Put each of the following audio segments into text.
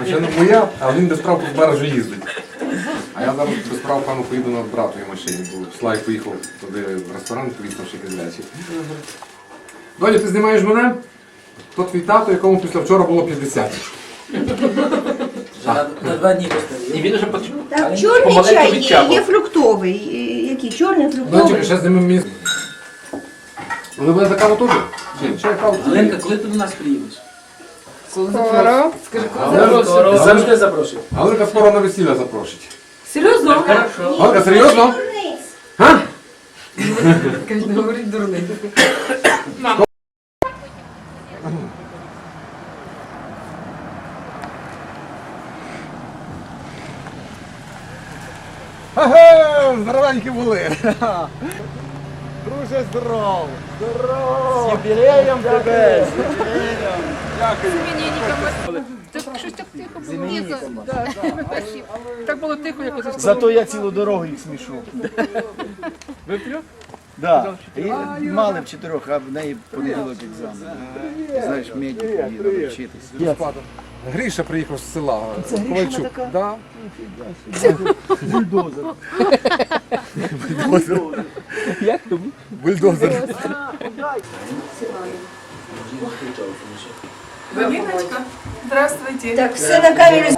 Машина моя, а він без прав по збережжю їздить. А я зараз без прав пану поїду на братовій машині, бо Слайк поїхав туди в ресторан, повіснувши кизлячі. Доня, ти знімаєш мене? То твій тато, якому після вчора було 50. На, на два дні поставив. І він уже почав. Так, чорний чай є, є фруктовий. Який? Чорний Дончик, фруктовий. ще знімемо місце. Ви будете каву теж? Чи чай каву? Галенка, коли ти до нас приїдеш? Скоро. Скоро. Завжди запрошую. Галинка скоро на весілля запросить. Серйозно? Хорошо. Галинка, серйозно? Га? Кажуть, не говорить дурний. Ага, здоровенькі були. Друже, здоров. Здоров. З юбілеєм тебе! Щось так тихо було. Ні, за- да, ми. Так було тихо, як оце Зато я цілу дорогу їх смішу. Ви втрьох? Да. І мали в чотирьох, а в неї понеділок екзамен. Знаєш, медик її вчитись. Гріша приїхав з села. Це Ковальчук. Да. Бульдозер. Як тобі? Бульдозер. Галиночка, здравствуйте. Так, все на камеру.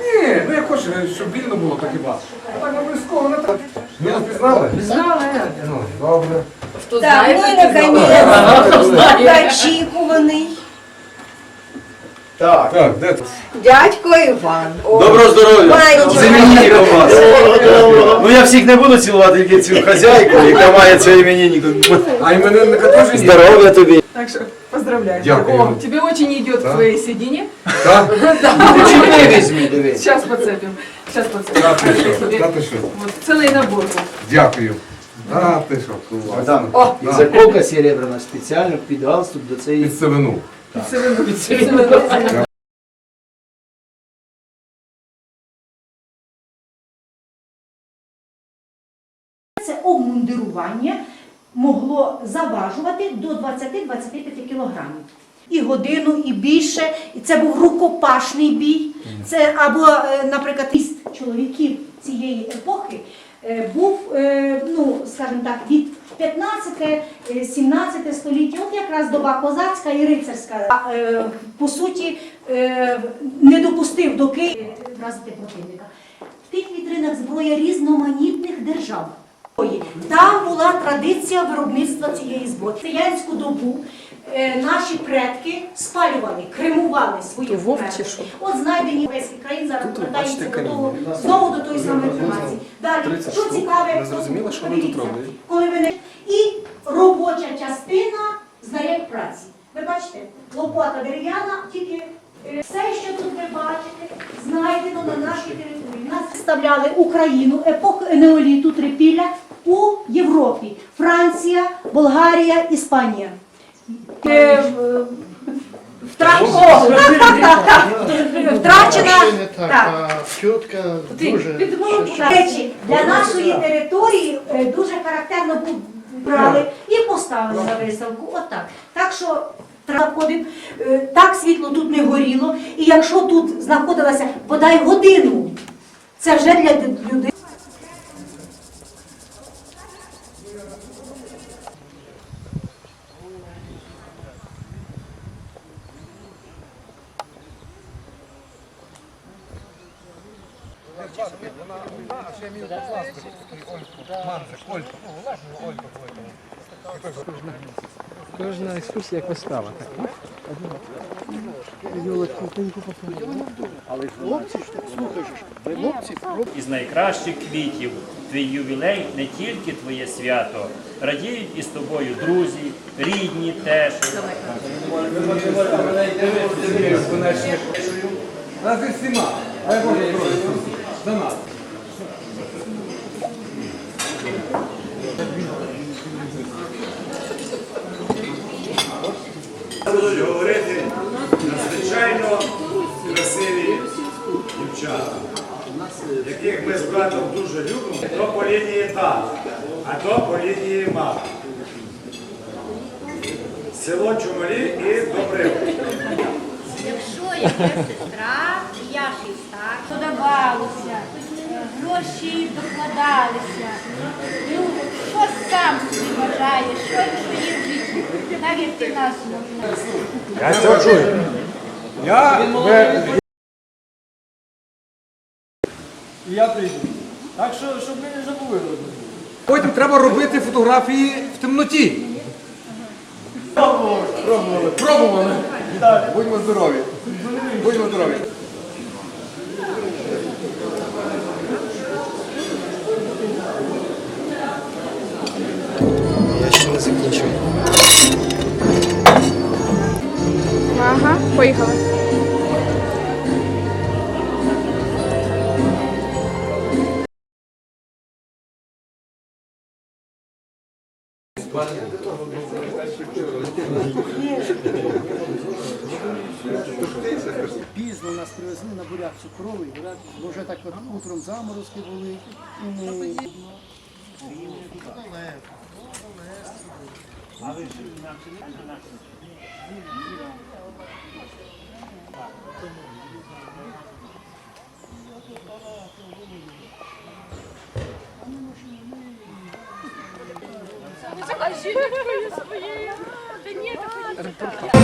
Ні, ну як хочеш, щоб вільно було, так і вас. Так обов'язково не так. Ви нас пізнали? Знали. Ну, добре. Хто Так, ну і наконець. Очікуваний. Так. Так, де тут? Дядько Іван. О, Доброго здоров'я! Пані З іменинником вас! Ну я всіх не буду цілувати, тільки цю хазяйку, яка має цей іменинник. А іменинника теж є? Здоров'я тобі! Так что поздравляю. Дякую. О, тебе очень идет Да. к твоей седине. Так? Чіпи візьмі, диви. Сейчас подцепим. Сейчас подцепим. Та ти що? Тебе Та ти що? Вот целый набор. был. Дякую. А, ти що, клас. Богдан, О, і заколка серебряна спеціально під галстук до цієї. Під сивину. Целый Це обмундирування могло заважувати до 20-25 кілограмів. І годину, і більше. І це був рукопашний бій. Це або, е, наприклад, із чоловіків цієї епохи був, е, ну, скажімо так, від 15-17 століття, от якраз доба козацька і рицарська. Е, По суті, е, не допустив до Києва вразити противника. В тих вітринах зброя різноманітних держав. Там була традиція виробництва цієї зброї. В Селянську добу е, наші предки спалювали, кремували свої вовчі. От знайдені весь країн зараз повертається до того, знову до тої самої інформації. Далі, що цікаве, зрозуміло, що ви тут робите. коли ви не і робоча частина знарядь праці. Ви бачите, лопата дерев'яна, тільки е, все, що тут ви бачите, знайдено на нашій території. Нас вставляли Україну, епоху неоліту, трипілля у Європі. Франція, Болгарія, Іспанія. Втра- О. Втрачена. Так. Дуже речі, для нашої території е, дуже характерно був брали і поставили на виставку. Отак. Так що заходимо, е, так світло тут не горіло. І якщо тут знаходилася бодай годину, це вже для людей. Кожна екскурсія як вистава. із найкращих квітів. Твій ювілей не тільки твоє свято. Радіють із тобою друзі, рідні теж. А ти всіма. Дай Боже здоров'я. До нас. Будуть говорити надзвичайно красиві дівчата, яких ми з братом дуже любимо. То по лінії тата, а то по лінії мами. село Чумарі і Добрив. Якщо яка сестра, і я ж і е, гроші докладалися. Ну, що сам собі бажаєш, що, є в житті, так як ти нас. Я все чую. Я І я прийду. Так що, щоб ми не забули. Потім треба робити фотографії в темноті. Пробували. Пробували. Будьмо здорові. Будьмо здорові. Поїхали. Пізно нас привезли на буряк цукровий, бо вже так от утром заморозки були. І ми... Підходить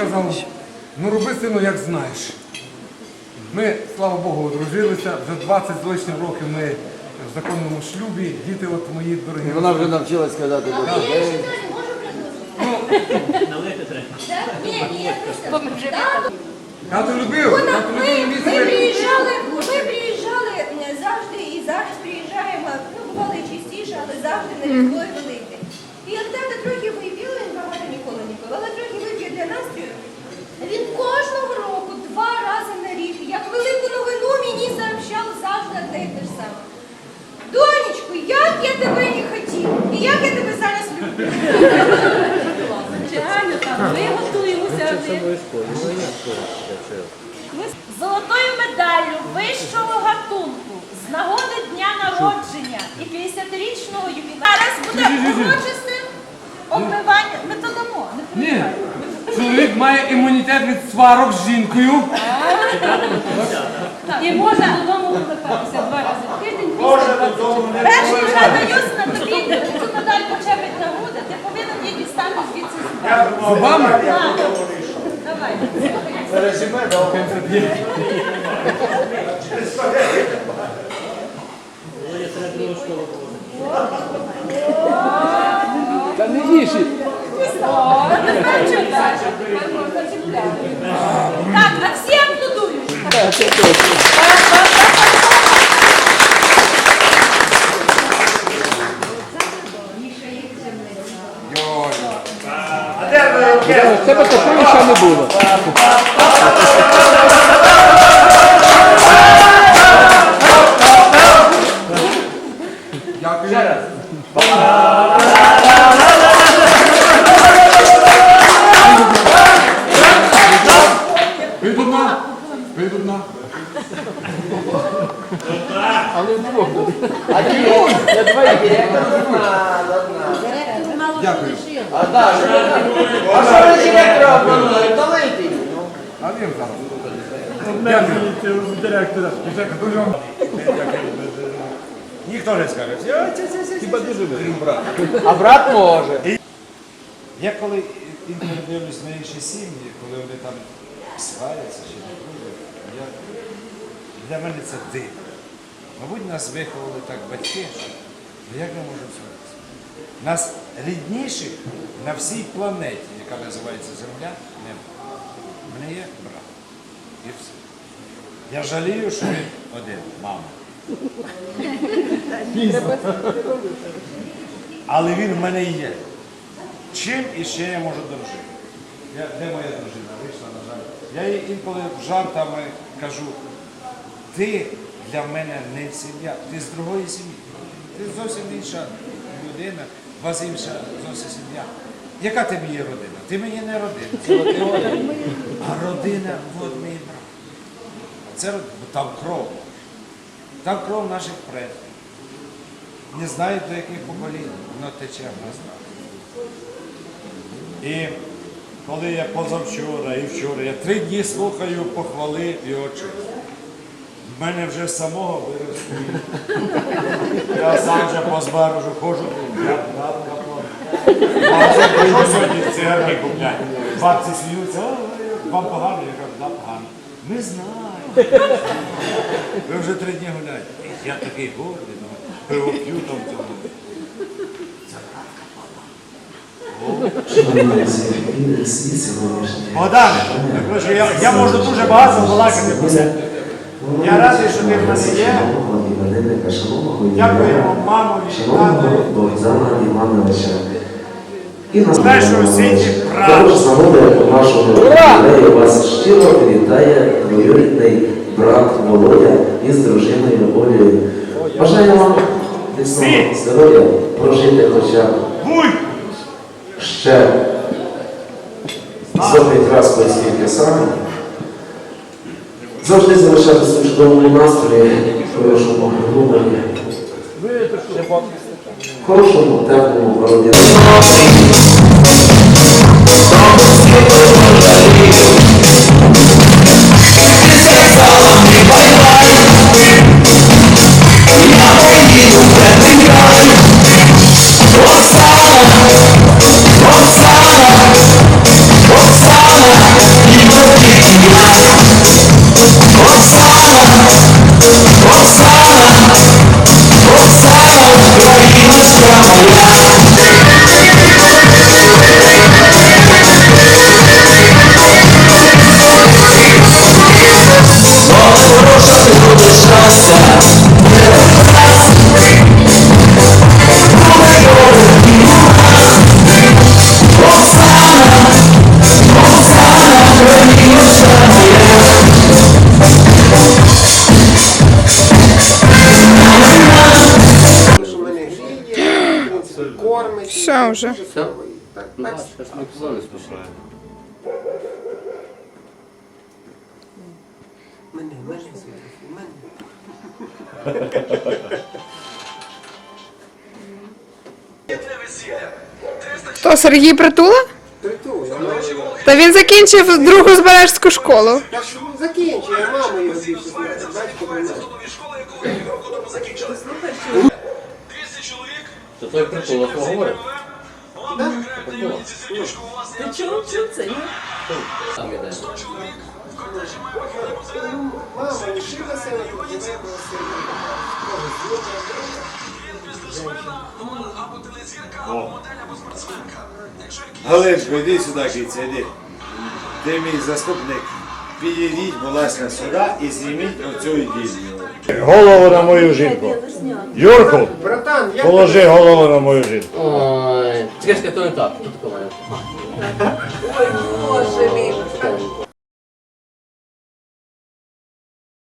сказав, ну роби сину, як знаєш. Ми, слава Богу, одружилися, вже 20 з лишнім років ми в законному шлюбі, діти от мої дорогі. Вона вже навчилась казати добрий день. Тато любив, тато Ми, любив ми місце. приїжджали, ми приїжджали е, завжди і зараз приїжджаємо, ну бувало і частіше, але завжди на Різдво і Велике. І як тато трохи випів, він багато ніколи не пив, але трохи. Він кожного року два рази на рік, як велику новину мені сообщав завжди те те ж саме. Донечку, як я тебе не хотів, і як я тебе зараз люблю. Звичайно, так, ми готуємося. Золотою медаллю вищого гатунку з нагоди дня народження і 50-річного ювіна. Зараз буде урочисто. Має імунітет від сварок з жінкою. І можна додому повертатися два рази в тиждень. Може додому не вже даюсь на тобі, цю медаль почепить на груди, ти повинен її дістати звідси зубами. Зубами? Так. Давай. Пережиме, Та не їжі. Так, а всі аплодують. Тебе такої ще не було. Але вдвох. Дякую. А що ви директора обманули? Долити її. А він зараз. Ніхто не скаже. Хіба дуже брат. А брат може. Я коли інколи дивлюсь на інші сім'ї, коли вони там сваряться чи не дружать, я... для мене це диво. Мабуть, нас виховали так батьки, що ну, як ми можемо сваритися? Нас рідніших на всій планеті, яка називається Земля, немає. У мене є брат. І все. Я жалію, що він один, мама. Але він в мене є. Чим іще я можу дорожити? Я, де моя дружина? Вийшла, на жаль. Я їй інколи жартами кажу, ти для мене не сім'я, ти з другої сім'ї. Ти зовсім інша людина, у вас інша зовсім сім'я. Яка тобі є родина? Ти мені не родина. Це один. А родина от мій брат. Це род- бо там кров. Там кров наших предків. Не знаю до яких поколінь, воно тече в нас. І коли я позавчора і вчора, я три дні слухаю похвали і очі. В мене вже самого виростує. Я сам вже по збережу ходжу, я Що сьогодні в церкві куплять? Бабці сміються, вам погано, я кажу, да, погано. Ми знаємо. Ви вже три дні гуляєте. Я такий гордий, ну, пиво там в цьому. Богдане, я, я можу дуже багато балакати про це. Я радий, що ти в мене є. Дякуємо мамові, татові. І на Знаєш, що у правда. Ювілею вас щиро вітає двоюрідний брат Володя із дружиною Олею. Бажаю вам міцного здоров'я, прожити хоча б ще сотень раз по світі Завжди залишатися у чудовому настрої, хорошому гуморі, хорошому, теплому родині. Це ж не казали. Мене, мене звідти, мене. То Сергій Притула? Притула. Та він закінчив другу збережську школу. Закінчив, я мама його більше знаю. Батько Тисячі чоловік. Та той притулок. поговорить. Ти чув, чув це? ні? Там іде. Мама Галинко, іди сюди, киця, іди. Ти мій заступник. Підійдіть, будь ласка, сюди і зніміть оцю ідею. Голову на мою жінку. Юрку, Братан, я положи голову на мою жінку. Ой, чекай, чекай, то не так. Тут таке має. Ой, Боже мій.